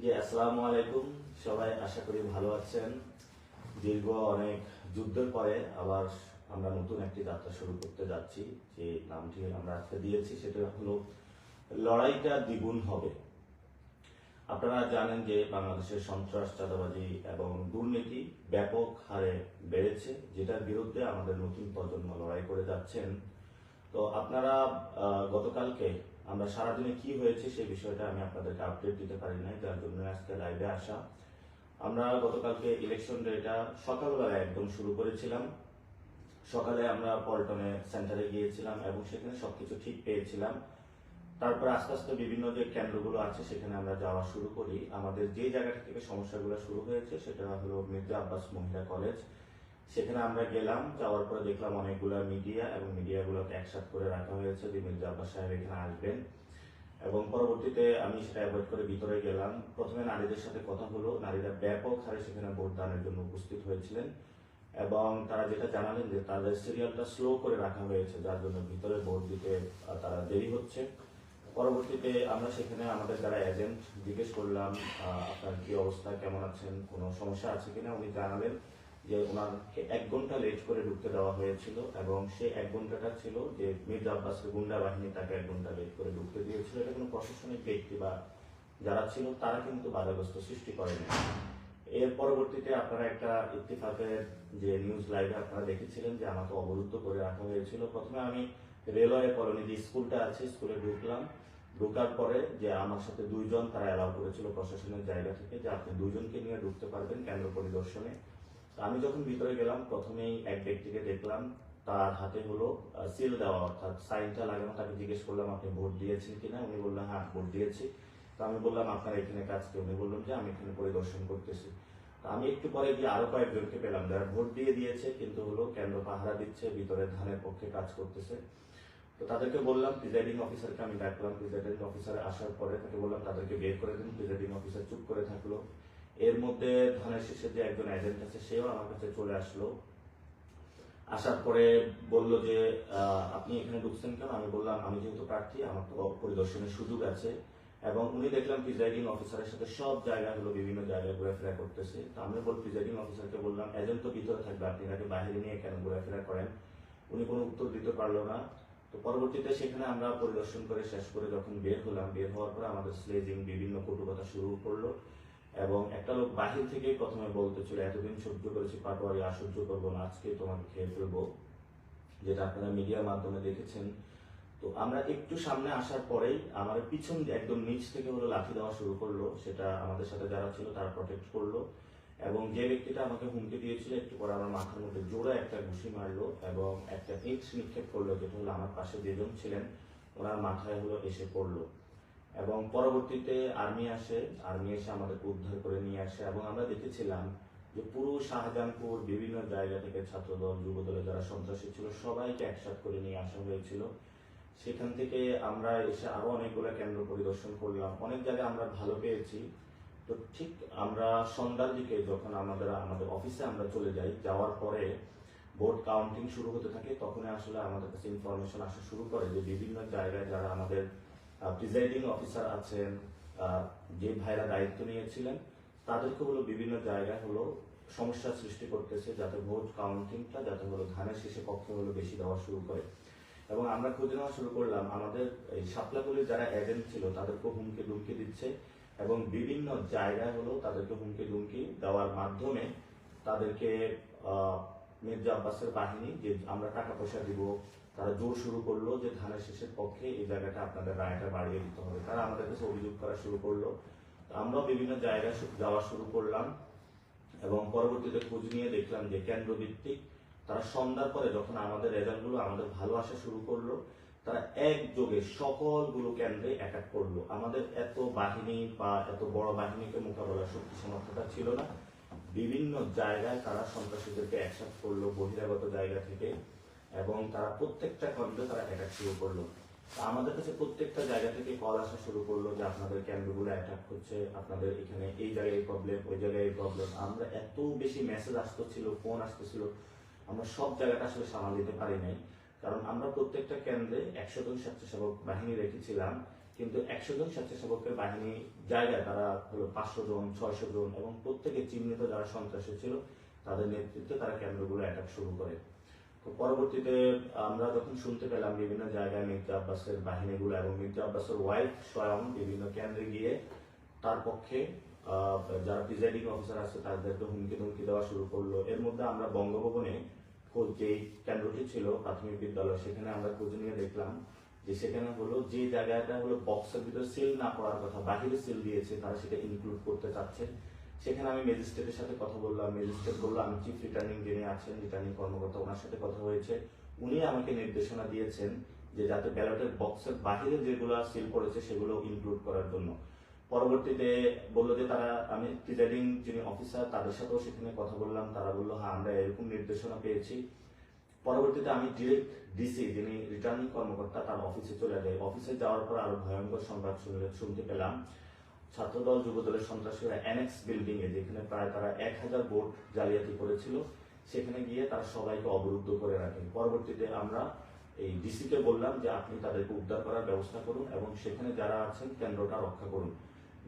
জি, আসসালামু আলাইকুম। সবাই আশা করি ভালো আছেন। দীর্ঘ অনেক যুদ্ধের পরে আবার আমরা নতুন একটি যাত্রা শুরু করতে যাচ্ছি। যে নামটি আমরা আজকে দিয়েছি, সেটা হলো লড়াইটা দ্বিগুণ হবে। আপনারা জানেন যে বাংলাদেশের সন্ত্রাস, চাঁদাবাজি এবং দুর্নীতি ব্যাপক হারে বেড়েছে, যেটার বিরুদ্ধে আমাদের নতুন প্রজন্ম লড়াই করে যাচ্ছেন। তো আপনারা গতকালকে আমরা সারাদিনে কি হয়েছে সেই বিষয়টা আমি আপনাদেরকে আপডেট দিতে পারি নাই, যার জন্য আজকে লাইভে আসা। আমরা গতকালকে ইলেকশন ডেটা সকালবেলা একদম শুরু করেছিলাম। সকালে আমরা পল্টনে সেন্টারে গিয়েছিলাম এবং সেখানে সবকিছু ঠিক পেয়েছিলাম। তারপর আস্তে আস্তে বিভিন্ন যে কেন্দ্রগুলো আছে, সেখানে আমরা যাওয়া শুরু করি। আমাদের যে জায়গাটা থেকে সমস্যাগুলো শুরু হয়েছে, সেটা হলো মির্জা আব্বাস মহিলা কলেজ সেখানে আমরা গেলাম, যাওয়ার পরে দেখলাম অনেকগুলো মিডিয়া এবং মিডিয়াগুলোকে একসাথে করে রাখা হয়েছে। যে মির্জা আব্বাস সাহেব এখানে আসবেন। এবং পরবর্তীতে আমি সেটা অ্যাভয়েড করে ভিতরে গেলাম। প্রথমে নারীদের সাথে কথা হলো। নারীরা ব্যাপক হারে সেখানে ভোট দানের জন্য উপস্থিত হয়েছিলেন। এবং তারা যেটা জানালেন যে তাদের সিরিয়ালটা স্লো করে রাখা হয়েছে, যার জন্য ভিতরে ভোট দিতে তারা দেরি হচ্ছে। পরবর্তীতে আমরা সেখানে আমাদের যারা এজেন্ট জিজ্ঞেস করলাম আপনার কি অবস্থা, কেমন আছেন, কোনো সমস্যা আছে কিনা, উনি জানালেন। যে ওনাকে এক ঘণ্টা লেট করে ঢুকতে দেওয়া হয়েছিল এবং সেই এক ঘন্টাটা ছিল যে মির্জা আব্বাসের গুন্ডা বাহিনী তাকে এক ঘণ্টা লেট করে ঢুকতে দিয়েছিল। এটা কোনো প্রশাসনিক ব্যক্তি বা যারা ছিল তারা কিন্তু বাধাগ্রস্ত সৃষ্টি করেনি। এর পরবর্তীতে আপনারা একটা ইত্তেফাকের যে নিউজ লাইভে আপনারা দেখেছিলেন যে আমাকে অবরুদ্ধ করে রাখা হয়েছিল। প্রথমে আমি রেলওয়ে কলোনি যে স্কুলটা আছে, স্কুলে ঢুকলাম। ঢোকার পরে যে আমার সাথে দুইজন তারা অ্যালাউ করেছিল প্রশাসনের জায়গা থেকে যে আপনি দুইজনকে নিয়ে ঢুকতে পারবেন কেন্দ্র পরিদর্শনে। আমি যখন ভিতরে গেলাম, প্রথমেই এক ব্যক্তিকে দেখলাম, তার হাতে হলো সিল দেওয়া, অর্থাৎ সাইনটা লাগানো, তাকে জিজ্ঞেস করলাম, আপনি ভোট দিয়েছেন কিনা? উনি বললেন হ্যাঁ ভোট দিয়েছি। তো আমি বললাম, আপনার এখানে কাজ কি? উনি বললাম যে, আমি এখানে পরিদর্শন করতেছি। আমি একটু পরে গিয়ে আরও কয়েকজনকে পেলাম, যারা ভোট দিয়ে দিয়েছে, কিন্তু হলো কেন্দ্র পাহারা দিচ্ছে ভিতরে ধানের পক্ষে কাজ করতেছে। তো তাদেরকে বললাম প্রিজাইডিং অফিসারকে আমি ডাকলাম। প্রিজাইডিং অফিসার আসার পরে তাকে বললাম, তাদেরকে বের করে দিন। প্রিজাইডিং অফিসার চুপ করে থাকল। এর মধ্যে ধানের শেষে যে একজন এজেন্ট আছে, সেও আমার কাছে চলে আসলো। আসার পরে বলল যে আপনি এখানে ঢুকছেন কেন? আমি বললাম, আমি যেহেতু প্রার্থী, আমার তো পরিদর্শনের সুযোগ আছে। এবং উনি দেখলাম প্রিজাইডিং অফিসারের সাথে সব জায়গাগুলো, বিভিন্ন জায়গায় ঘোরাফেরা করতেছে। তো আমি বল প্রিজাইডিং অফিসারকে বললাম এজেন্ট তো ভিতরে থাকবে, আপনি তাকে বাইরে নিয়ে কেন ঘোরাফেরা করেন? উনি কোনো উত্তর দিতে পারল না। তো পরবর্তীতে সেখানে আমরা পরিদর্শন করে শেষ করে যখন বের হলাম, বের হওয়ার পরে আমাদের স্লেজিং বিভিন্ন কটুকথা শুরু করল। এবং একটা লোক বাহির থেকে প্রথমে বলতেছিল এতদিন সহ্য করেছি, পাটোয়ারি, আর সহ্য করব না, আজকে তোমাকে খেয়ে ফেলব। যেটা আপনারা মিডিয়ার মাধ্যমে দেখেছেন। তো আমরা একটু সামনে আসার পরেই আমার পিছন একদম নিচ থেকে হলো লাঠি দেওয়া শুরু করল। সেটা আমাদের সাথে যারা ছিল তারা প্রটেক্ট করল। এবং যে ব্যক্তিটা আমাকে হুমকি দিয়েছিল, একটু পরে আমার মাথার মধ্যে জোড়া একটা ঘুষি মারলো এবং একটা ইট নিক্ষেপ করল, যেটা হলো আমার পাশে যেজন ছিলেন। ওনার মাথায় হলো এসে পড়ল। এবং পরবর্তীতে আর্মি আসে আর্মি এসে আমাদেরকে উদ্ধার করে নিয়ে আসে এবং আমরা দেখেছিলাম যে পুরো শাহজাহানপুর বিভিন্ন জায়গা থেকে ছাত্রদল যুবদলে যারা সন্ত্রাসী ছিল, সবাইকে একসাথ করে নিয়ে আসা হয়েছিল। সেখান থেকে আমরা এসে আরও অনেকগুলো কেন্দ্র পরিদর্শন করলাম। অনেক জায়গায় আমরা ভালো পেয়েছি। তো ঠিক আমরা সন্ধ্যার দিকে যখন আমাদের আমাদের অফিসে আমরা চলে যাই, যাওয়ার পরে ভোট কাউন্টিং শুরু হতে থাকে, তখনই আসলে আমাদের কাছে ইনফরমেশন আসা শুরু করে যে বিভিন্ন জায়গায় যারা আমাদের প্রিজাইডিং অফিসার আছেন যে ভাইরা দায়িত্ব নিয়েছিলেন, তাদেরকে হলো বিভিন্ন জায়গায় হলো সমস্যা সৃষ্টি করতেছে যাতে ভোট কাউন্টিংটা যাতে হলো ধানের শেষে পক্ষে হলো বেশি দেওয়া শুরু করে। এবং আমরা খুঁজে নেওয়া শুরু করলাম, আমাদের এই সাপলাগুলির যারা এজেন্ট ছিল, তাদেরকে হুমকি দুমকি দিচ্ছে এবং বিভিন্ন জায়গায় হলো তাদেরকে হুমকি দুমকি দেওয়ার মাধ্যমে তাদেরকে মির্জা আব্বাসের বাহিনী যে আমরা টাকা পয়সা দিব তারা জোর শুরু করল যে ধানের শেষের পক্ষে এই জায়গাটা আপনাদের রায়টা বাড়িয়ে দিতে হবে। তারা আমাদের কাছে অভিযোগ করা শুরু করল। তো আমরাও বিভিন্ন জায়গায় যাওয়া শুরু করলাম এবং পরবর্তীতে খোঁজ নিয়ে দেখলাম যে কেন্দ্র ভিত্তিক তারা সন্ধ্যার পরে যখন আমাদের রেজাল্টগুলো আমাদের ভালো আসা শুরু করল, তারা একযোগে সকলগুলো কেন্দ্রে অ্যাটাক করল। আমাদের এত বাহিনী বা এত বড় বাহিনীকে মোকাবেলার শক্তি সামর্থ্যটা ছিল না। বিভিন্ন জায়গায় তারা সন্ত্রাসীদেরকে একসাথে করল, বহিরাগত জায়গা থেকে। এবং তারা প্রত্যেকটা কেন্দ্রে তারা অ্যাটাক শুরু করল। আমাদের কাছে প্রত্যেকটা জায়গা থেকে কল আসা শুরু করল যে আপনাদের কেন্দ্রগুলো অ্যাটাক হচ্ছে, আপনাদের এখানে এই জায়গায় এই প্রবলেম ওই জায়গায় এই প্রবলেম আমরা এত বেশি মেসেজ আসতেছিল ফোন আসতেছিল, আমরা সব জায়গাটা আসলে সামাল দিতে পারি নাই। কারণ আমরা প্রত্যেকটা কেন্দ্রে একশো জন স্বেচ্ছাসেবক বাহিনী রেখেছিলাম, কিন্তু একশো জন স্বেচ্ছাসেবকের বাহিনী জায়গায় তারা হলো পাঁচশো জন, ছয়শো জন এবং প্রত্যেকে চিহ্নিত যারা সন্ত্রাসী ছিল, তাদের নেতৃত্বে তারা কেন্দ্রগুলো অ্যাটাক শুরু করে। তো পরবর্তীতে আমরা যখন শুনতে পেলাম বিভিন্ন জায়গায় মির্জা আব্বাসের বাহিনীগুলো এবং মির্জা আব্বাসের ওয়াইফ স্বয়ং বিভিন্ন কেন্দ্রে গিয়ে তার পক্ষে যারা প্রিজাইডিং অফিসার আছে তাদেরকে হুমকি ধুমকি দেওয়া শুরু করল। এর মধ্যে আমরা বঙ্গভবনে যে কেন্দ্রটি ছিল প্রাথমিক বিদ্যালয়, সেখানে আমরা খোঁজ নিয়ে দেখলাম যে সেখানে হলো, যে জায়গাটা হলো বক্সের ভিতরে সিল না করার কথা, বাহিরে সিল দিয়েছে, তারা সেটা ইনক্লুড করতে চাচ্ছে। সেখানে আমি ম্যাজিস্ট্রেটের সাথে কথা বললাম, ম্যাজিস্ট্রেট বলল, আমি চিফ রিটার্নিং যিনি আছেন রিটার্নিং কর্মকর্তা ওনার সাথে কথা হয়েছে। উনি আমাকে নির্দেশনা দিয়েছেন যে যাতে ব্যালটের বক্সের বাহিরে যেগুলো সিল করেছে সেগুলো ইনক্লুড করার জন্য। পরবর্তীতে বলল যে তারা, আমি প্রিজাইডিং যিনি অফিসার তাদের সাথেও সেখানে কথা বললাম। তারা বলল হ্যাঁ আমরা এরকম নির্দেশনা পেয়েছি। পরবর্তীতে আমি ডিরেক্ট ডিসি যিনি রিটার্নিং কর্মকর্তা, তার অফিসে চলে যাই। অফিসে যাওয়ার পর আরও ভয়ঙ্কর সংবাদ শুনতে পেলাম ছাত্রদল যুবদলের সন্ত্রাসীরা এনএক্স বিল্ডিং এ, যেখানে প্রায় তারা এক হাজার ভোট জালিয়াতি করেছিল, সেখানে গিয়ে তারা সবাইকে অবরুদ্ধ করে রাখে পরবর্তীতে আমরা এই ডিসি কে বললাম যে আপনি তাদেরকে উদ্ধার করার ব্যবস্থা করুন এবং সেখানে যারা আছেন কেন্দ্রটা রক্ষা করুন।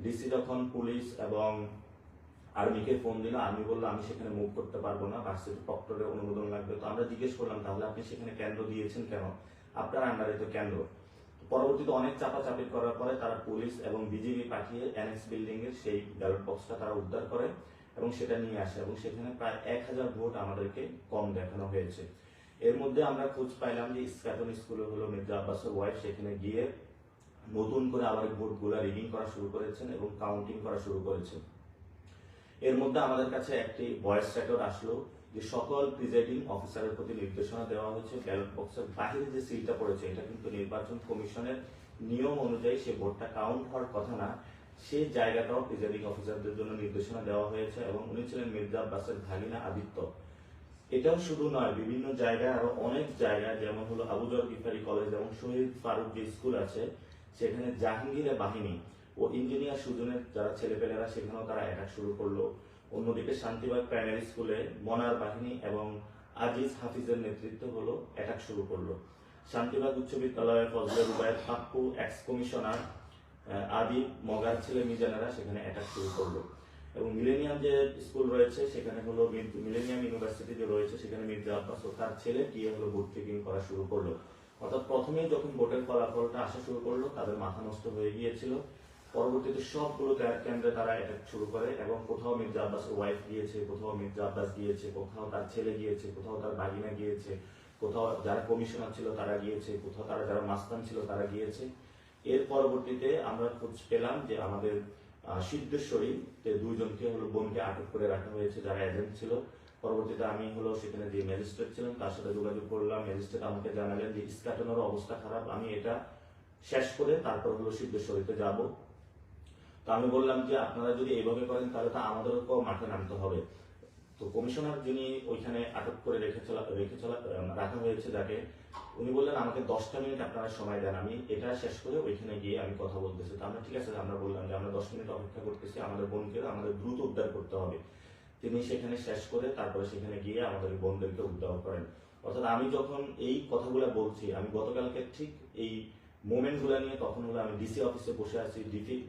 ডিসি যখন পুলিশ এবং আর্মিকে ফোন দিল আর্মি বলল, আমি সেখানে মুভ করতে পারব না ভার্সিটি প্রক্টরের অনুমোদন লাগবে। তো আমরা জিজ্ঞেস করলাম, তাহলে আপনি সেখানে কেন্দ্র দিয়েছেন কেন? আপনার আন্ডারে তো কেন্দ্র। পরবর্তীতে অনেক চাপাচাপি করার পরে তারা পুলিশ এবং বিজিবি পাঠিয়ে এনএক্স বিল্ডিং এর সেই ব্যালট বক্সটা তারা উদ্ধার করে এবং সেটা নিয়ে আসে এবং সেখানে প্রায় এক হাজার ভোট আমাদেরকে কম দেখানো হয়েছে। এর মধ্যে আমরা খোঁজ পাইলাম যে ইস্কাটন স্কুলে হলো মির্জা আব্বাসের ওয়াইফ সেখানে গিয়ে নতুন করে আবার ভোটগুলা রিডিং করা শুরু করেছেন এবং কাউন্টিং করা শুরু করেছেন। এর মধ্যে আমাদের কাছে একটি ভয়েস রেকর্ড আসলো। যে সকল প্রিজাইডিং অফিসারের প্রতি নির্দেশনা দেওয়া হয়েছে ব্যালট বক্সের বাইরে যে সিলটা পড়েছে, এটা কিন্তু নির্বাচন কমিশনের নিয়ম অনুযায়ী সে ভোটটা কাউন্ট হওয়ার কথা না সেই জায়গাটাও প্রিজাইডিং অফিসারদের জন্য নির্দেশনা দেওয়া হয়েছে এবং উনি ছিলেন মির্জা আব্বাসের ভাগিনা আদিত্য। এটাও শুধু নয়, বিভিন্ন জায়গায় আরও অনেক জায়গায় যেমন হলো আবুজর গিফারি কলেজ এবং শহীদ ফারুক যে স্কুল আছে, সেখানে জাহাঙ্গীরের বাহিনী ও ইঞ্জিনিয়ার সুজনের যারা ছেলেপেলেরা, সেখানেও তারা অ্যাটাক শুরু করল। অন্যদিকে শান্তিবাগ প্রাইমারি স্কুলে মনার বাহিনী এবং আজিজ হাফিজের নেতৃত্ব হলো অ্যাটাক শুরু করল। শান্তিবাগ উচ্চ বিদ্যালয়ের ফজলে রুবায়ের পাপ্পু এক্স কমিশনার আদি মগার ছেলে মিজানেরা সেখানে অ্যাটাক শুরু করল। এবং মিলেনিয়াম যে স্কুল রয়েছে, সেখানে হলো মিলেনিয়াম ইউনিভার্সিটি যে রয়েছে, সেখানে মির্জা আব্বাস ও তার ছেলে গিয়ে হলো ভোট চেকিং করা শুরু করল। অর্থাৎ প্রথমেই যখন ভোটের ফলাফলটা আসা শুরু করল, তাদের মাথা নষ্ট হয়ে গিয়েছিল। পরবর্তীতে সবগুলো কেন্দ্রে তারা অ্যাটাক শুরু করে এবং কোথাও মির্জা আব্বাসের ওয়াইফ গিয়েছে, কোথাও মির্জা আব্বাস গিয়েছে, কোথাও তার ছেলে গিয়েছে, কোথাও তার বাগিনা গিয়েছে, কোথাও যারা কমিশনার ছিল তারা গিয়েছে, কোথাও তারা যারা মাস্তান ছিল তারা গিয়েছে। এর পরবর্তীতে আমরা খোঁজ পেলাম যে আমাদের সিদ্ধেশ্বরী দুইজনকে হলো বোনকে আটক করে রাখা হয়েছে, যারা এজেন্ট ছিল। পরবর্তীতে আমি হলো সেখানে যে ম্যাজিস্ট্রেট ছিলেন তার সাথে যোগাযোগ করলাম। ম্যাজিস্ট্রেট আমাকে জানালেন যে ইস্কাটনের অবস্থা খারাপ, আমি এটা শেষ করে তারপর হলো সিদ্ধেশ্বরীতে যাব। তো আমি বললাম যে আপনারা যদি এইভাবে করেন, তাহলে তো আমাদেরকেও মাঠে নামতে হবে। তো কমিশনার যিনি ওইখানে আটক করে রেখে চলা রেখে চলা রাখা হয়েছে যাকে, উনি বললেন, আমাকে দশটা মিনিট আপনারা সময় দেন, আমি এটা শেষ করে ওইখানে গিয়ে আমি কথা বলতেছি। তো আমরা, ঠিক আছে, আমরা বললাম যে আমরা দশ মিনিট অপেক্ষা করতেছি, আমাদের বোনকে, আমাদের দ্রুত উদ্ধার করতে হবে। তিনি সেখানে শেষ করে তারপরে সেখানে গিয়ে আমাদের বোনদেরকে উদ্ধার করেন। অর্থাৎ আমি যখন এই কথাগুলো বলছি, আমি গতকালকে ঠিক এই মোমেন্টগুলা নিয়ে তখন হলো আমি ডিসি অফিসে বসে আছি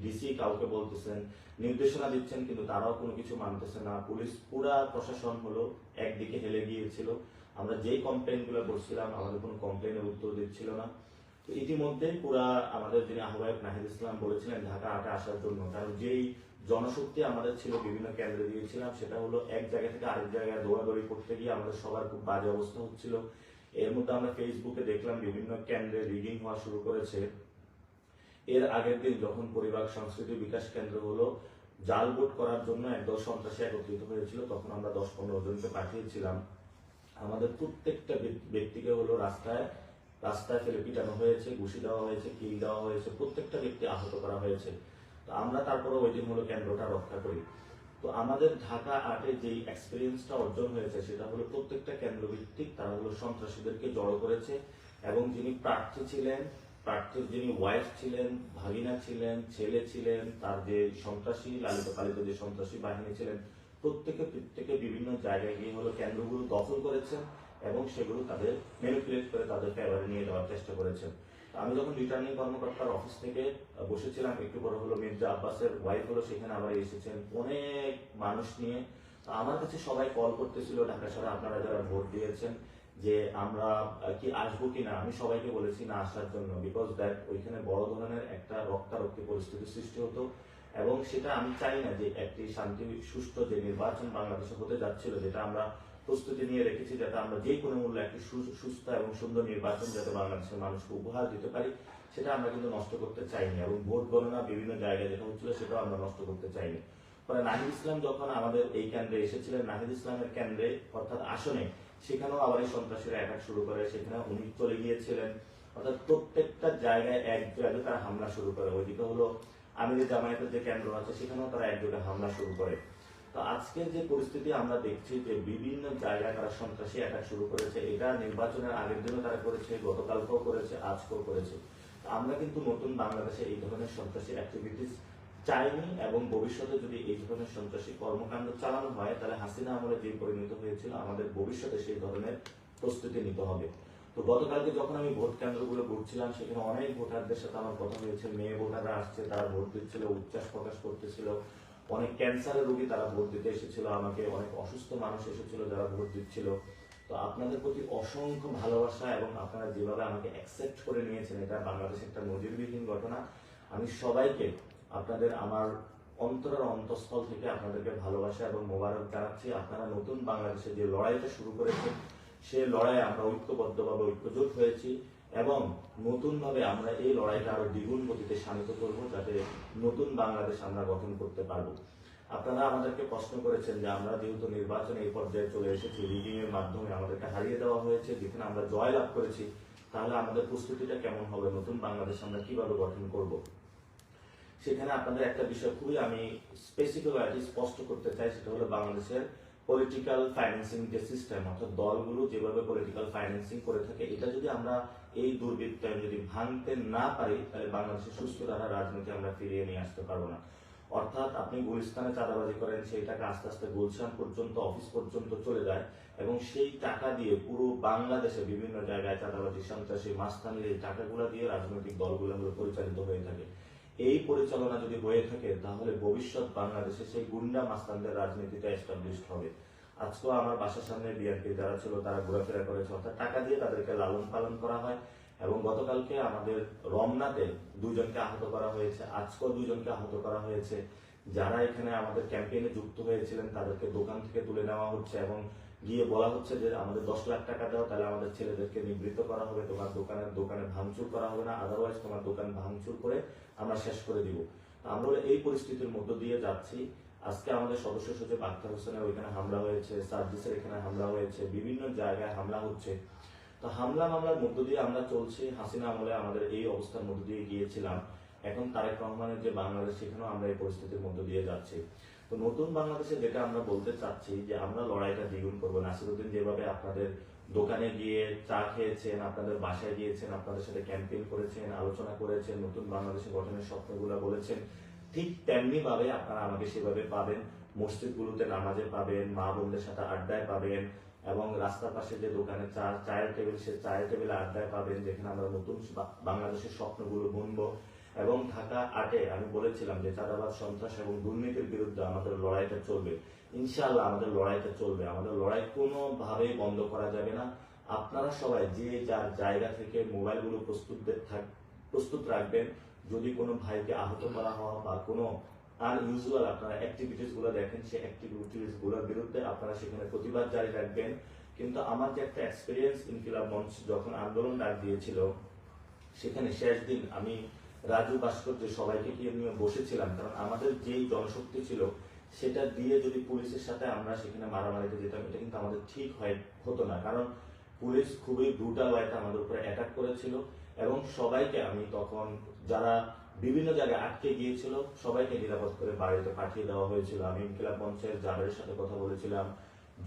ডিসি কাউকে বলতেছেন, নির্দেশনা দিচ্ছেন, কিন্তু তারাও কোনো কিছু মানতেছে না। পুলিশ পুরা প্রশাসন হলো একদিকে হেলে গিয়েছিল। আমরা যেই কমপ্লেনগুলো করছিলাম আমাদের কোনো কমপ্লেনের উত্তর দিচ্ছিল না। তো ইতিমধ্যে পুরা আমাদের যিনি আহ্বায়ক নাহিদ ইসলাম বলেছিলেন ঢাকা আটে আসার জন্য, কারণ যেই জনশক্তি আমাদের ছিল, বিভিন্ন কেন্দ্রে দিয়েছিলাম, সেটা হলো এক জায়গা থেকে আরেক জায়গায় দৌড়াদৌড়ি করতে গিয়ে আমাদের সবার খুব বাজে অবস্থা হচ্ছিল। এর মধ্যে আমরা ফেসবুকে দেখলাম বিভিন্ন কেন্দ্রে রিগিং হওয়া শুরু করেছে। এর আগের দিন যখন পরিবার সংস্কৃতি বিকাশ কেন্দ্র হলো, জাল ভোট করার জন্য একদল সন্ত্রাসী একত্রিত হয়েছিল, তখন আমরা দশ পনেরো জনকে পাঠিয়েছিলাম। আমাদের প্রত্যেকটা ব্যক্তিকে হলো রাস্তায় রাস্তায় ফেলে পিটানো হয়েছে, ঘুষি দেওয়া হয়েছে, কিল দেওয়া হয়েছে, প্রত্যেকটা ব্যক্তি আহত করা হয়েছে। তো আমরা তারপরে ওই দিন হলো কেন্দ্রটা রক্ষা করি। তো আমাদের ঢাকা আটে যেই এক্সপিরিয়েন্সটা অর্জন হয়েছে, সেটা হলো প্রত্যেকটা কেন্দ্রভিত্তিক তারা হলো সন্ত্রাসীদেরকে জড়ো করেছে এবং যিনি প্রার্থী ছিলেন প্রার্থীর যিনি ওয়াইফ ছিলেন, ভাগিনা ছিলেন, ছেলে ছিলেন, তার যে সন্ত্রাসী, লালিত পালিত যে সন্ত্রাসী বাহিনী ছিলেন, প্রত্যেকে প্রত্যেকে বিভিন্ন জায়গায় গিয়ে হলো কেন্দ্রগুলো দখল করেছেন এবং সেগুলো তাদের ম্যানিপুলেট করে তাদের ফেভারে নিয়ে যাওয়ার চেষ্টা করেছেন। আমি যখন রিটার্নিং কর্মকর্তার অফিস থেকে বসেছিলাম, একটু বড় হলো মির্জা আব্বাসের ওয়াইফ হলো, সেখানে আবার এসেছেন অনেক মানুষ নিয়ে। আমার কাছে সবাই কল করতেছিল, ঢাকা শহরে আপনারা যারা ভোট দিয়েছেন, যে আমরা কি আসব কিনা? আমি সবাইকে বলেছি, না আসার জন্য। বিকজ দ্যাট ওইখানে বড় ধরনের একটা রক্তারক্তি পরিস্থিতি সৃষ্টি হতো। এবং সেটা আমি চাই না যে একটি শান্তি, সুষ্ঠু যে নির্বাচন বাংলাদেশে হতে যাচ্ছিল, যেটা আমরা প্রস্তুতি নিয়ে রেখেছি যাতে আমরা যে কোনো মূল্যে একটি সুস্থ এবং সুন্দর নির্বাচন যাতে বাংলাদেশের মানুষকে উপহার দিতে পারি, সেটা আমরা কিন্তু নষ্ট করতে চাইনি। এবং ভোট গণনা বিভিন্ন জায়গায় যেটা হচ্ছিল সেটাও আমরা নষ্ট করতে চাইনি। পরে নাহিদ ইসলাম যখন আমাদের এই কেন্দ্রে এসেছিলেন, নাহিদ ইসলামের কেন্দ্রে অর্থাৎ আসনে, সেখানেও আবার এই সন্ত্রাসীরা অ্যাটাক শুরু করে। সেখানে উনি চলে গিয়েছিলেন। অর্থাৎ প্রত্যেকটা জায়গায় এক জায়গায় তারা হামলা শুরু করে। ওইদিকে হলো আমিরের জামায়াতের যে কেন্দ্র আছে, সেখানেও তারা এক জায়গায় হামলা শুরু করে। তো আজকের যে পরিস্থিতি আমরা দেখছি যে বিভিন্ন জায়গায় তারা সন্ত্রাসী অ্যাটাক শুরু করেছে, এটা নির্বাচনের আগের দিনও তারা করেছে, গতকালকেও করেছে, আজকেও করেছে। আমরা কিন্তু নতুন বাংলাদেশে এই ধরনের সন্ত্রাসী অ্যাক্টিভিটিস চাইনি এবং ভবিষ্যতে যদি এই ধরনের সন্ত্রাসী কর্মকাণ্ড চালানো হয়, তাহলে হাসিনা আমলে যে পরিণত হয়েছিল, আমাদের ভবিষ্যতে সেই ধরনের প্রস্তুতি নিতে হবে। তো গতকালকে যখন আমি ভোট কেন্দ্রগুলো ঘুরছিলাম, সেখানে অনেক ভোটারদের সাথে আমার কথা হয়েছে মেয়ে ভোটাররা আসছে, তারা ভোট দিচ্ছিল, উচ্ছ্বাস প্রকাশ করতেছিল। অনেক ক্যান্সারের রোগী তারা ভোট দিতে এসেছিল, আমাকে অনেক অসুস্থ মানুষ এসেছিল যারা ভোট দিচ্ছিল তো আপনাদের প্রতি অসংখ্য ভালোবাসা এবং আপনারা যেভাবে আমাকে অ্যাকসেপ্ট করে নিয়েছেন, এটা বাংলাদেশে একটা নজিরবিহীন ঘটনা। আমি সবাইকে আপনাদের, আমার অন্তরের অন্তঃস্থল থেকে আপনাদেরকে ভালোবাসা এবং মোবারক জানাচ্ছি। আপনারা নতুন বাংলাদেশে যে লড়াইটা শুরু করেছেন সেই লড়াইয়ে আমরা ঐক্যবদ্ধভাবে ঐক্যজোট হয়েছি। এবং নতুনভাবে আমরা এই লড়াইটা আরও দ্বিগুণ গতিতে শানিত করব যাতে নতুন বাংলাদেশ আমরা গঠন করতে পারব। আপনারা আমাদেরকে প্রশ্ন করেছেন যে আমরা যেহেতু নির্বাচনে এই পর্যায়ে চলে এসেছি রিগিং এর মাধ্যমে আমাদেরকে হারিয়ে দেওয়া হয়েছে, যেখানে আমরা জয় লাভ করেছি, তাহলে আমাদের প্রস্তুতিটা কেমন হবে? নতুন বাংলাদেশ আমরা কীভাবে গঠন করব? সেখানে আপনাদের একটা বিষয় খুবই আমি স্পেসিফিক স্পষ্ট করতে চাই, সেটা হলো বাংলাদেশের পলিটিক্যাল ফাইন্যান্সিং যে সিস্টেম অর্থাৎ দলগুলো যেভাবে পলিটিক্যাল ফাইন্যান্সিং করে থাকে, এটা যদি আমরা এই দুর্বৃত্তায়ন যদি ভাঙতে না পারি, তাহলে বাংলাদেশের সুস্থ ধারা রাজনীতি আমরা ফিরিয়ে নিয়ে আসতে পারব না। অর্থাৎ আপনি গুলিস্তানে চাঁদাবাজি করেন, সেই টাকা আস্তে আস্তে গুলশান পর্যন্ত, অফিস পর্যন্ত চলে যায় এবং সেই টাকা দিয়ে পুরো বাংলাদেশে বিভিন্ন জায়গায় চাঁদাবাজি, সন্ত্রাসী মাস্তানির এই টাকাগুলো দিয়ে রাজনৈতিক দলগুলো পরিচালিত হয়ে থাকে। এই পরিচালনা যদি হয়ে থাকে, তাহলে ভবিষ্যৎ বাংলাদেশে সেই গুন্ডা মাস্তানদের রাজনীতিটা এস্টাবলিশড হবে। আজকেও আমার বাসার সামনে বিএনপি যারা ছিল, তারা ঘোরাফেরা করেছে। অর্থাৎ টাকা দিয়ে তাদেরকে লালন পালন করা হয় এবং গতকালকে আমাদের রমনাতে দুজনকে আহত করা হয়েছে। আজকেও দুজনকে আহত করা হয়েছে। যারা এখানে আমাদের ক্যাম্পেইনে যুক্ত হয়েছিলেন, তাদেরকে দোকান থেকে তুলে নেওয়া হচ্ছে এবং গিয়ে বলা হচ্ছে যে, আমাদের দশ লাখ টাকা দাও, তাহলে আমাদের ছেলেদেরকে নিবৃত্ত করা হবে। তোমার দোকানের দোকানে ভাঙচুর করা হবে না। আদারওয়াইজ তোমার দোকান ভাঙচুর করে আমরা শেষ করে দিব। আমরা এই পরিস্থিতির মধ্য দিয়ে যাচ্ছি। আজকে আমাদের সদস্য সচিব আক্তার হোসেনের ওইখানে হামলা হয়েছে, সার্জিসের এখানে হামলা হয়েছে, বিভিন্ন জায়গায় হামলা হচ্ছে। তো হামলা মামলার মধ্য দিয়ে আমরা চলছি। হাসিনা আমলে আমাদের এই অবস্থার মধ্য দিয়ে গিয়েছিলাম। এখন তারেক রহমানের যে বাংলাদেশ, সেখানেও আমরা এই পরিস্থিতির মধ্য দিয়ে যাচ্ছি। তো নতুন বাংলাদেশে যেটা আমরা বলতে চাচ্ছি যে আমরা লড়াইটা দ্বিগুণ করব। নাসিরুদ্দিন যেভাবে আপনাদের দোকানে গিয়ে চা খেয়েছেন, আপনাদের বাসায় গিয়েছেন, আপনাদের সাথে ক্যাম্পেইন করেছেন, আলোচনা করেছেন, নতুন বাংলাদেশে গঠনের স্বপ্নগুলো বলেছেন, ঠিক তেমনি ভাবে আপনারা আমাকে সেভাবে পাবেন, মসজিদগুলোতে নামাজে পাবেন, মা বোনদের সাথে আড্ডায় পাবেন, এবং রাস্তার পাশে যে দোকানে চা, চায়ের টেবিল, সে চায়ের টেবিলে আড্ডায় পাবেন, যেখানে আমরা নতুন বাংলাদেশের স্বপ্নগুলো বুনব, এবং ঢাকা আটে আমি বলেছিলাম যে চাঁদাবাদ সন্ত্রাস এবং দুর্নীতির বিরুদ্ধে আমাদের লড়াইটা চলবে। ইনশাআল্লাহ আমাদের লড়াইটা চলবে। আমাদের লড়াই কোনোভাবেই বন্ধ করা যাবে না। আপনারা সবাই যে যার জায়গা থেকে মোবাইলগুলো প্রস্তুত প্রস্তুত রাখবেন, যদি কোনো ভাইকে আহত করা হওয়া বা কোনো আনইউজুয়াল আপনারা অ্যাক্টিভিটিসগুলো দেখেন, সেই অ্যাক্টিভিটিসগুলোর বিরুদ্ধে আপনারা সেখানে প্রতিবাদ জারি রাখবেন। কিন্তু আমার যে একটা এক্সপিরিয়েন্স ইনকিলাব মঞ্চ যখন আন্দোলন ডাক দিয়েছিল, সেখানে শেষ দিন আমি রাজু ভাস্কর্য সবাইকে নিয়ে বসেছিলাম। কারণ আমাদের যেই জনশক্তি ছিল সেটা দিয়ে যদি পুলিশের সাথে আমরা সেখানে মারামারিতে যেতাম, এটা কিন্তু আমাদের ঠিক হয়, হতো না। কারণ পুলিশ খুবই ব্রুটাল ওয়াইতে আমাদের উপরে অ্যাটাক করেছিল এবং সবাইকে আমি তখন যারা বিভিন্ন জায়গায় আটকে গিয়েছিল, সবাইকে নিরাপদ করে বাড়িতে পাঠিয়ে দেওয়া হয়েছিল। আমি ইনকিলাব মঞ্চের জাবের সাথে কথা বলেছিলাম,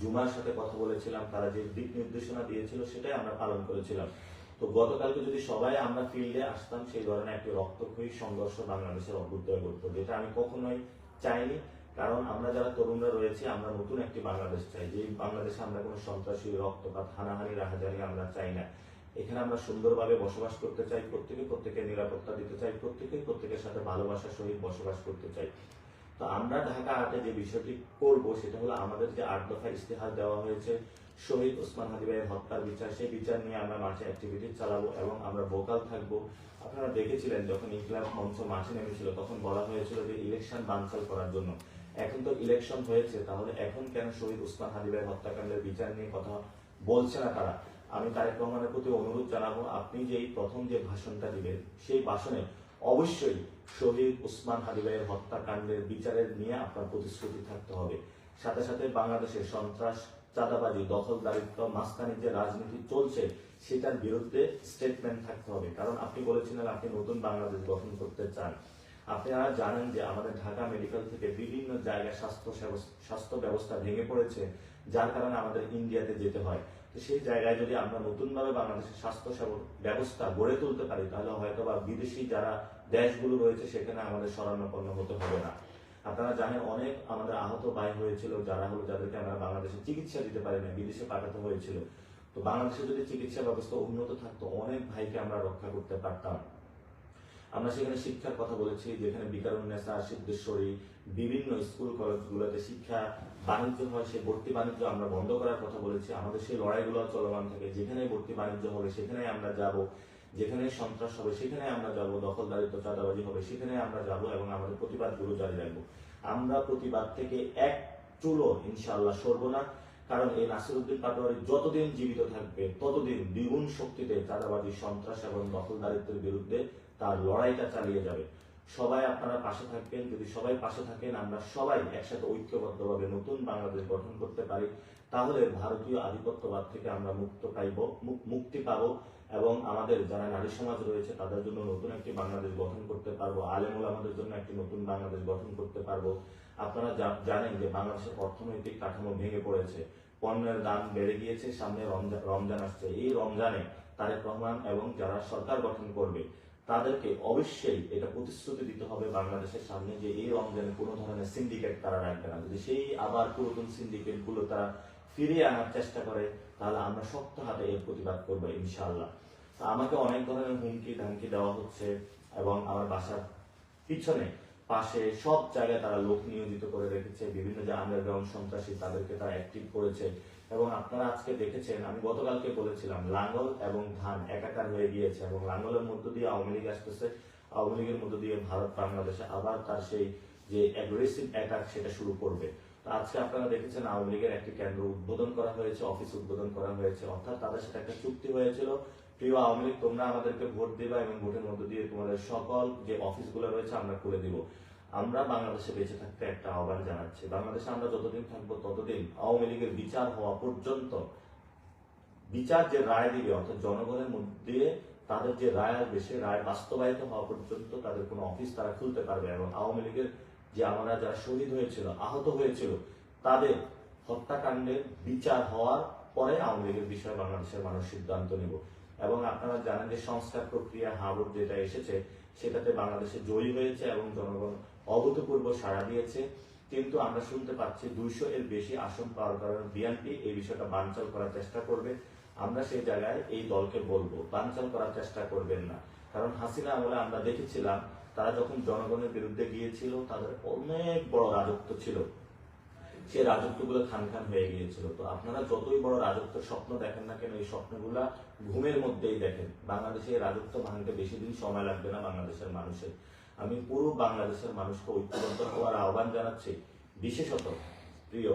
জুমার সাথে কথা বলেছিলাম, তারা যে দিক নির্দেশনা দিয়েছিল সেটাই আমরা পালন করেছিলাম। তো গতকালকে যদি সবাই আমরা ফিল্ডে আসতাম, সেই ধরনের একটি রক্তক্ষয়ী সংঘর্ষ বাংলাদেশের অভ্যুদয় করতো যেটা আমি কখনোই চাইনি। কারণ আমরা যারা তরুণরা রয়েছি, আমরা নতুন একটি বাংলাদেশ চাই। যে বাংলাদেশে আমরা কোনো সন্ত্রাসী, রক্তপাত, হানাহানি, রাহাজানি আমরা চাই না। এখানে আমরা সুন্দরভাবে বসবাস করতে চাই, প্রত্যেকে প্রত্যেকের নিরাপত্তা দিতে চাই প্রত্যেকেই প্রত্যেকের সাথে ভালোবাসার সহিত বসবাস করতে চাই। তো আমরা ঢাকা আর্টে যে বিষয়টি করব, সেটা হলো আমাদের যে আট দফা ইস্তেহার দেওয়া হয়েছে, শহীদ ওসমান হাদি ভাইয়ের হত্যার বিচার। সেই বিচার নিয়ে আমরা মাঠে অ্যাক্টিভিটি চালাবো এবং আমরা ভোকাল থাকব। আপনারা দেখেছিলেন যখন ইনকিলাব মঞ্চ মাঠে নেমেছিল, তখন বলা হয়েছিল যে ইলেকশন বানচাল করার জন্য। এখন তো ইলেকশন হয়েছে, তাহলে এখন কেন শহীদ উসমান ভাইয়ের হত্যাকাণ্ডের বিচার নিয়ে কথা বলছে না তারা? আমি তারেক রহমানের প্রতি অনুরোধ জানাব, আপনি যে প্রথম যে ভাষণটা দিবেন সেই ভাষণে অবশ্যই শহীদ উসমান ভাইয়ের হত্যাকাণ্ডের বিচারের নিয়ে আপনার প্রতিশ্রুতি থাকতে হবে। সাথে সাথে বাংলাদেশের সন্ত্রাস, চাঁদাবাজি দখল দখলদারিত্ব, মাঝখানে যে রাজনীতি চলছে, সেটার বিরুদ্ধে স্টেটমেন্ট থাকতে হবে। কারণ আপনি বলেছিলেন আপনি নতুন বাংলাদেশ গঠন করতে চান। আপনারা জানেন যে আমাদের ঢাকা মেডিকেল থেকে বিভিন্ন জায়গায় স্বাস্থ্য স্বাস্থ্য ব্যবস্থা ভেঙে পড়েছে, যার কারণে আমাদের ইন্ডিয়াতে যেতে হয়। তো সেই জায়গায় যদি আমরা নতুনভাবে বাংলাদেশের স্বাস্থ্য ব্যবস্থা গড়ে তুলতে পারি, তাহলে হয়তো বা বিদেশি যারা দেশগুলো রয়েছে সেখানে আমাদের শরণাপন্ন হতে হবে না। আপনারা জানেন অনেক আমাদের আহত ভাই হয়েছিল, যারা হলো যাদেরকে আমরা বাংলাদেশে চিকিৎসা দিতে পারি না বিদেশে পাঠাতে হয়েছিল। তো বাংলাদেশে যদি চিকিৎসা ব্যবস্থা উন্নত থাকতো, অনেক ভাইকে আমরা রক্ষা করতে পারতাম। আমরা সেখানে শিক্ষার কথা বলেছি, যেখানে বিকারুন্নেসা সিদ্ধেশ্বরী, বিভিন্ন স্কুল, কলেজগুলোতে শিক্ষা বাণিজ্য হয়, সেই ভর্তি বাণিজ্য আমরা বন্ধ করার কথা বলেছি। আমাদের সেই লড়াইগুলো চলমান থাকে। যেখানে ভর্তি বাণিজ্য হবে সেখানে আমরা যাব। যেখানে সন্ত্রাস হবে সেখানে আমরা যাব। দখলদারিত্ব, চাঁদাবাজি হবে সেখানে আমরা যাব এবং আমাদের প্রতিবাদগুলো জারি রাখব। আমরা প্রতিবাদ থেকে এক চুলো ইনশাআল্লাহ সরব না। কারণ এই নাসিরুদ্দিন পাটোয়ারি যতদিন জীবিত থাকবে, ততদিন দ্বিগুণ শক্তিতে চাঁদাবাজি, সন্ত্রাস এবং দখলদারিত্বের বিরুদ্ধে তার লড়াইটা চালিয়ে যাবে। সবাই আপনারা পাশে থাকবেন। যদি সবাই পাশে থাকেন, আমরা সবাই একসাথে ঐক্যবদ্ধভাবে নতুন বাংলাদেশ গঠন করতে পারি। তাহলে ভারতীয় আধিপত্যবাদ থেকে আমরা মুক্ত পাইব মুক- মুক্তি পাব এবং আমাদের যারা নারী সমাজ রয়েছে, তাদের জন্য নতুন একটি বাংলাদেশ গঠন করতে পারব। আলেমুল আমাদের জন্য একটি নতুন বাংলাদেশ গঠন করতে পারব। আপনারা জানেন যে বাংলাদেশের অর্থনৈতিক কাঠামো ভেঙে পড়েছে। পণ্যের দাম বেড়ে গিয়েছে। সামনে রমজান আসছে। এই রমজানে তারেক রহমান এবং যারা সরকার গঠন করবে তাদেরকে অবশ্যই এটা প্রতিশ্রুতি দিতে হবে বাংলাদেশের সামনে যে এই রমজানে কোনো ধরনের সিন্ডিকেট তারা রাখবে না। যদি সেই আবার পুরাতন সিন্ডিকেটগুলো তারা ফিরিয়ে আনার চেষ্টা করে, তাহলে আমরা শক্ত হাতে এর প্রতিবাদ করব ইনশাল্লাহ আমাকে অনেক ধরনের হুমকি ধামকি দেওয়া হচ্ছে এবং আমার বাসার পিছনে, পাশে সব জায়গায় তারা লোক নিয়োজিত করে রেখেছে। বিভিন্ন যে আন্ডারগ্রাউন্ড সন্ত্রাসী তাদেরকে তারা অ্যাক্টিভ করেছে। এবং আপনারা আজকে দেখেছেন, আমি গতকালকে বলেছিলাম, লাঙ্গল এবং ধান একাকার হয়ে গিয়েছে এবং লাঙ্গলের মধ্য দিয়ে আওয়ামী লীগ আসতেছে। আওয়ামী লীগের মধ্য দিয়ে ভারত বাংলাদেশে আবার তার সেই যে অ্যাগ্রেসিভ অ্যাটাক সেটা শুরু করবে। আজকে আপনারা দেখেছেন আওয়ামী লীগের একটি কেন্দ্র উদ্বোধন করা হয়েছে অফিস উদ্বোধন করা হয়েছে। অর্থাৎ তাদের সাথে একটা চুক্তি হয়েছিল, প্রিয় আওয়ামী লীগ, তোমরা আমাদেরকে ভোট দিবা এবং ভোটের মধ্য দিয়ে তোমাদের সকল যে অফিসগুলো রয়েছে আমরা খুলে দিব। আমরা বাংলাদেশে বেঁচে থাকতে একটা আহ্বান জানাচ্ছি। বাংলাদেশে আমরা যতদিন থাকব ততদিন আওয়ামী লীগের বিচার হওয়া পর্যন্ত বিচার যে রায় দিবে, অর্থাৎ জনগণের মধ্যে তাদের যে রায় আসবে সে রায় বাস্তবায়িত হওয়া পর্যন্ত তাদের কোনো অফিস তারা খুলতে পারবে এবং আওয়ামী লীগের যে আমরা যারা শহীদ হয়েছিল, আহত হয়েছিল, তাদের হত্যাকাণ্ডের বিচার হওয়ার পরে আওয়ামী লীগের বিষয়ে বাংলাদেশের মানুষ সিদ্ধান্ত নেব। এবং আপনারা জানেন যে সংস্কার প্রক্রিয়া হাবুর যেটা এসেছে, সেটাতে বাংলাদেশে জয়ী হয়েছে এবং জনগণ অভূতপূর্ব সাড়া দিয়েছে, কিন্তু আমরা শুনতে পাচ্ছি দুইশো এর বেশি আসন পাওয়ার কারণে বিএনপি এই বিষয়টা বানচাল করার চেষ্টা করবে। আমরা সেই জায়গায় এই দলকে বলব, বানচাল করার চেষ্টা করবেন না। কারণ হাসিনা আমলে আমরা দেখেছিলাম, তারা যখন জনগণের বিরুদ্ধে গিয়েছিল, তাদের অনেক বড় রাজত্ব ছিল। সেই রাজত্বগুলো খান খান হয়ে গিয়েছিল। তো আপনারা যতই বড় রাজত্বের স্বপ্ন দেখেন না কেন, এই স্বপ্নগুলা ঘুমের মধ্যেই দেখেন। বাংলাদেশে রাজত্ব ভাঙতে বেশি দিন সময় লাগবে না বাংলাদেশের মানুষের। আমি পুরো বাংলাদেশের মানুষকে ঐক্যবদ্ধ হওয়ার আহ্বান জানাচ্ছি, বিশেষত প্রিয়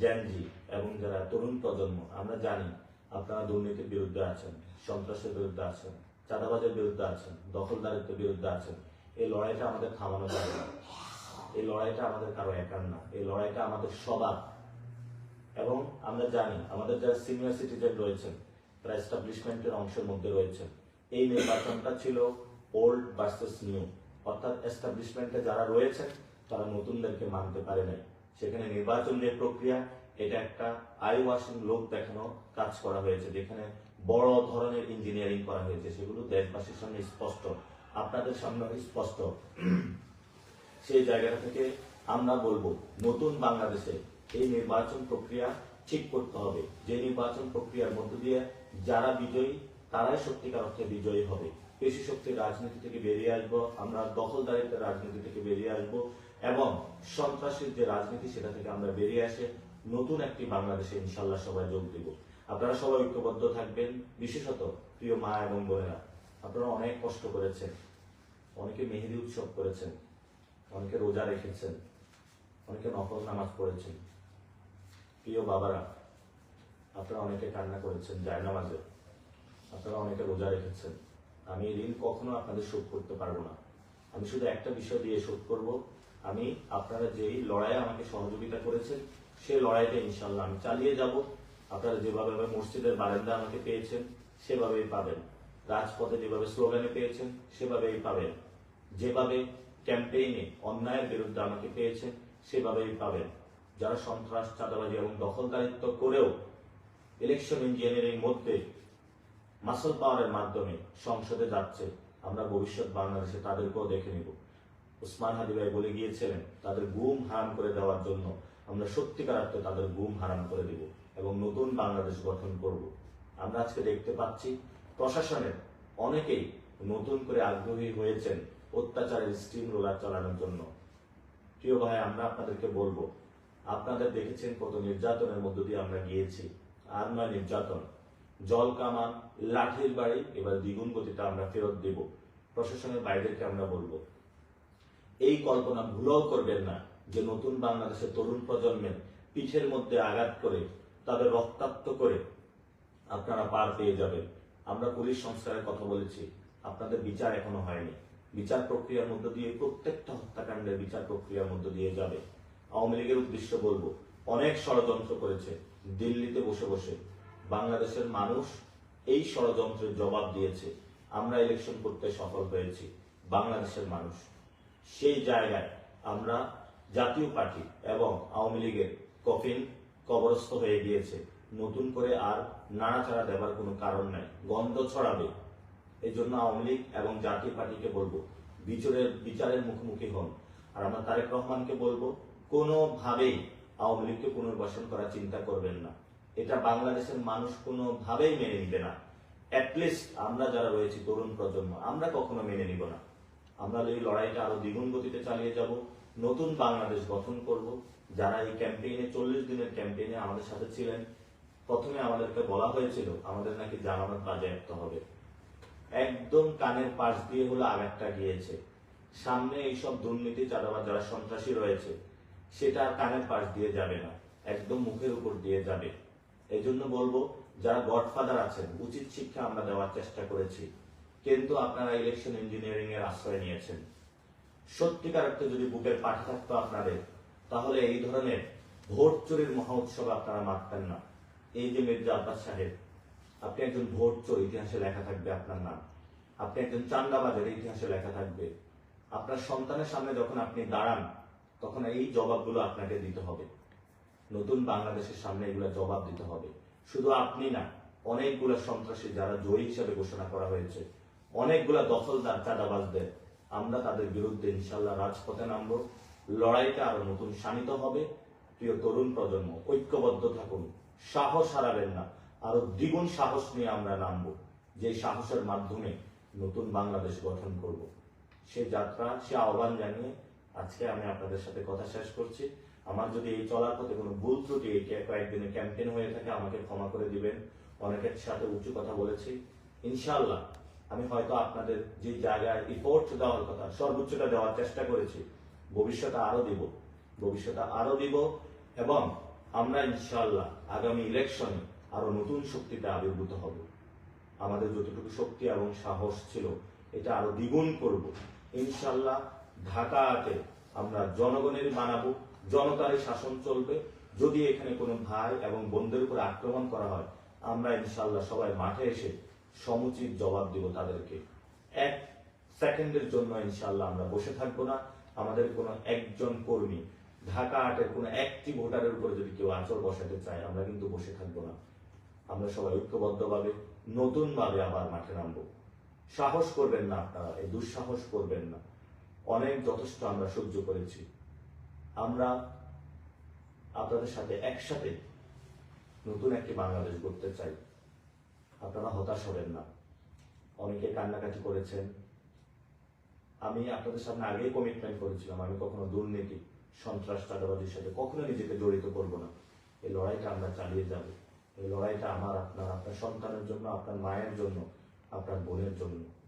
জ্যানজি এবং যারা তরুণ প্রজন্ম, আমরা জানি আপনারা দুর্নীতির বিরুদ্ধে আছেন, সন্ত্রাসের বিরুদ্ধে আছেন, চাঁদাবাজের বিরুদ্ধে আছেন, দখলদারিত্বের বিরুদ্ধে আছেন। এই লড়াইটা আমাদের থামানো যাবে না। এই লড়াইটা আমাদের কারও একার না। এই লড়াইটা আমাদের সবার। এবং আমরা জানি আমাদের যারা সিনিয়র সিটিজেন রয়েছেন, তারা এস্টাবলিশমেন্টের অংশের মধ্যে রয়েছেন। এই নির্বাচনটা ছিল ওল্ড ভার্সেস নিউ অর্থাৎ এস্টাবলিশমেন্টে যারা রয়েছেন, তারা নতুনদেরকে মানতে পারে নাই। সেখানে নির্বাচন যে প্রক্রিয়া, এটা একটা আই ওয়াশিং লোক দেখানো কাজ করা হয়েছে, যেখানে বড় ধরনের ইঞ্জিনিয়ারিং করা হয়েছে। সেগুলো দেশবাসীর সামনে স্পষ্ট, আপনাদের সামনে স্পষ্ট। সেই জায়গাটা থেকে আমরা বলব, নতুন বাংলাদেশে এই নির্বাচন প্রক্রিয়া ঠিক করতে হবে। যে নির্বাচন প্রক্রিয়ার মধ্য দিয়ে যারা বিজয়ী, তারাই সত্যিকার অর্থে বিজয়ী হবে। পেশি শক্তির রাজনীতি থেকে বেরিয়ে আসব, আমরা দখলদারিত্বের রাজনীতি থেকে বেরিয়ে আসব, এবং সন্ত্রাসীর যে রাজনীতি সেটা থেকে আমরা বেরিয়ে আসে নতুন একটি বাংলাদেশে ইনশাল্লাহ সবাই যোগ দিব। আপনারা সবাই ঐক্যবদ্ধ থাকবেন, বিশেষত প্রিয় মা এবং বোনেরা। আপনারা অনেক কষ্ট করেছেন, অনেকে মেহেদি উৎসব করেছেন, অনেকে রোজা রেখেছেন, অনেকে নফল নামাজ পড়েছেন। প্রিয় বাবারা, আপনারা অনেকে কান্না করেছেন জায়নামাজে, আপনারা অনেকে রোজা রেখেছেন। আমি ঋণ কখনো আপনাদের শোধ করতে পারব না। আমি শুধু একটা বিষয় দিয়ে শোধ করব। আমি, আপনারা যেই লড়াইয়ে আমাকে সহযোগিতা করেছেন, সেই লড়াইটা ইনশাল্লাহ আমি চালিয়ে যাব। আপনারা যেভাবে আমার মসজিদের বারান্দা আমাকে পেয়েছেন, সেভাবেই পাবেন। রাজপথে যেভাবে স্লোগানে পেয়েছেন, সেভাবেই পাবেন। যেভাবে ক্যাম্পেইনে অন্যায়ের বিরুদ্ধে আমাকে পেয়েছেন, সেভাবেই পাবেন। যারা সন্ত্রাস, চাঁদাবাজি এবং দখলদারিত্ব করেও ইলেকশন ইঞ্জিনিয়ারিং মধ্যে মাসল পাওয়ারের মাধ্যমে সংসদে যাচ্ছে। আমরা ভবিষ্যৎ বাংলাদেশে তাদেরকেও দেখে নিব। উসমান হাদি ভাই বলে গিয়েছিলেন, তাদের গুম হারাম করে দেওয়ার জন্য আমরা সত্যিকার অর্থে তাদের গুম হারাম করে দিব এবং নতুন বাংলাদেশ গঠন করব। আমরা আজকে দেখতে পাচ্ছি, প্রশাসনের অনেকেই নতুন করে আগ্রহী হয়েছেন অত্যাচারের স্টিম রোলার চালানোর জন্য। প্রিয় ভাই, আমরা আপনাদেরকে বলব, আপনাদের দেখেছেন কত নির্যাতনের মধ্য দিয়ে আমরা গিয়েছি। আর নয় নির্যাতন জল কামান, লাঠির বাড়ি, এবার দ্বিগুণ গতিটা আমরা ফেরত দেব। প্রশাসনের বাইরেকে আমরা বলব, এই কল্পনা ভুলেও করবেন না যে নতুন বাংলাদেশের তরুণ প্রজন্মের পিঠের মধ্যে আঘাত করে, তাদের রক্তাক্ত করে আপনারা পার পেয়ে যাবেন। আমরা পুলিশ সংস্কারের কথা বলেছি, আপনাদের বিচার এখনও হয়নি। বিচার প্রক্রিয়ার মধ্য দিয়ে প্রত্যেকটা হত্যাকাণ্ডের বিচার প্রক্রিয়ার মধ্য দিয়ে যাবে। আওয়ামী লীগের উদ্দেশ্য বলব, অনেক ষড়যন্ত্র করেছে, দিল্লিতে বসে বসে। বাংলাদেশের মানুষ এই ষড়যন্ত্রের জবাব দিয়েছে। আমরা ইলেকশন করতে সফল হয়েছি, বাংলাদেশের মানুষ। সেই জায়গায় আমরা জাতীয় পার্টি এবং আওয়ামী লীগের কফিন কবরস্থ হয়ে গিয়েছে। নতুন করে আর নাড়াচাড়া দেওয়ার কোনো কারণ নাই। গন্ধ ছড়াবে। এই জন্য আওয়ামী লীগ এবং জাতীয় পার্টিকে বলব, বিচারের বিচারের মুখোমুখি হন। আর আমরা তারেক রহমানকে বলব, কোনোভাবেই আওয়ামী লীগকে পুনর্বাসন করার চিন্তা করবেন না। এটা বাংলাদেশের মানুষ কোনোভাবেই মেনে নিবে না। অ্যাটলিস্ট আমরা যারা রয়েছি তরুণ প্রজন্ম, আমরা কখনো মেনে নিব না। আমরা এই লড়াইটা আরও দ্বিগুণ গতিতে চালিয়ে যাব, নতুন বাংলাদেশ গঠন করব। যারা এই ক্যাম্পেইনে চল্লিশ দিনের ক্যাম্পেইনে আমাদের সাথে ছিলেন, প্রথমে আমাদেরকে বলা হয়েছিল, আমাদের নাকি জামানত বাজেয়াপ্ত হবে। একদম কানের পাশ দিয়ে হলো আঘাতটা গিয়েছে। সামনে এইসব দুর্নীতি, চাঁদাবাজ যারা সন্ত্রাসী রয়েছে, সেটা কানের পাশ দিয়ে যাবে না, একদম মুখের উপর দিয়ে যাবে। এই জন্য বলব, যারা গডফাদার আছেন, উচিত শিক্ষা আমরা দেওয়ার চেষ্টা করেছি। কিন্তু আপনারা ইলেকশন ইঞ্জিনিয়ারিং এর আশ্রয় নিয়েছেন। সত্যিকার অর্থে যদি বুকের পাঠে থাকতো আপনাদের, তাহলে এই ধরনের ভোট চুরির মহা উৎসবে আপনারা মারতেন না। এই যে মির্জা আব্বাস সাহেব, আপনি একজন ভোট চোর, ইতিহাসে লেখা থাকবে আপনার নাম। আপনি একজন চান্দাবাজের, ইতিহাসে লেখা থাকবে। আপনার সন্তানের সামনে যখন আপনি দাঁড়ান, তখন এই জবাবগুলো আপনাকে দিতে হবে। নতুন বাংলাদেশের সামনে এগুলো জবাব দিতে হবে। শুধু আপনি না, অনেকগুলো সন্ত্রাসী যারা জয়ী হিসেবে ঘোষণা করা হয়েছে, অনেকগুলা দখলদার চাঁদাবাজদের, আমরা তাদের বিরুদ্ধে ইনশাল্লাহ রাজপথে নামবো। লড়াইটা আরও নতুন শানিত হবে। প্রিয় তরুণ প্রজন্ম, ঐক্যবদ্ধ থাকুন। সাহস হারাবেন না। আরও দ্বিগুণ সাহস নিয়ে আমরা নামবো। যে সাহসের মাধ্যমে নতুন বাংলাদেশ গঠন করব। সে যাত্রা, সে আহ্বান জানিয়ে আজকে আমি আপনাদের সাথে কথা শেষ করছি। আমার যদি এই চলার পথে কোনো ভুল ত্রুটি, এই কয়েকদিনের ক্যাম্পেইন হয়ে থাকে, আমাকে ক্ষমা করে দিবেন। অনেকের সাথে উঁচু কথা বলেছি। ইনশাল্লাহ আমি হয়তো আপনাদের যে জায়গায় রিপোর্ট দেওয়ার কথা, সর্বোচ্চটা দেওয়ার চেষ্টা করেছি, ভবিষ্যতে আরও দিব। ভবিষ্যতে আরও দিব এবং আমরা ইনশাল্লাহ আগামী ইলেকশনে আরও নতুন শক্তিতে আবির্ভূত হব। আমাদের যতটুকু শক্তি এবং সাহস ছিল, এটা আরও দ্বিগুণ করব। ইনশাল্লাহ ঢাকাতে আমরা জনগণের বানাবো। জনতারই শাসন চলবে। যদি এখানে কোনো ভাই এবং বোনদের উপর আক্রমণ করা হয়, আমরা ইনশাল্লাহ সবাই মাঠে এসে সমুচিত জবাব দিব তাদেরকে। এক সেকেন্ডের জন্য ইনশাল্লাহ আমরা বসে থাকব না। আমাদের কোনো একজন কর্মী, ঢাকা আটের কোনো একটি ভোটারের উপর যদি কেউ আঁচড় বসাতে চায়, আমরা কিন্তু বসে থাকব না। আমরা সবাই ঐক্যবদ্ধভাবে নতুন ভাবে আবার মাঠে নামবো। সাহস করবেন না আপনারা, এই দুঃসাহস করবেন না। অনেক যথেষ্ট আমরা সহ্য করেছি। আমরা আপনাদের সাথে একসাথে নতুন একটি বাংলাদেশ গড়তে চাই। আপনারা হতাশ হবেন না। অনেকে কান্নাকাটি করেছেন। আমি আপনাদের সামনে আগেই কমিটমেন্ট করেছিলাম, আমি কখনো দুর্নীতি, সন্ত্রাস, চাঁদাবাজির সাথে কখনো নিজেকে জড়িত করব না। এই লড়াইটা আমরা চালিয়ে যাব। এই লড়াইটা আমার, আপনার আপনার সন্তানের জন্য, আপনার মায়ের জন্য, আপনার বোনের জন্য।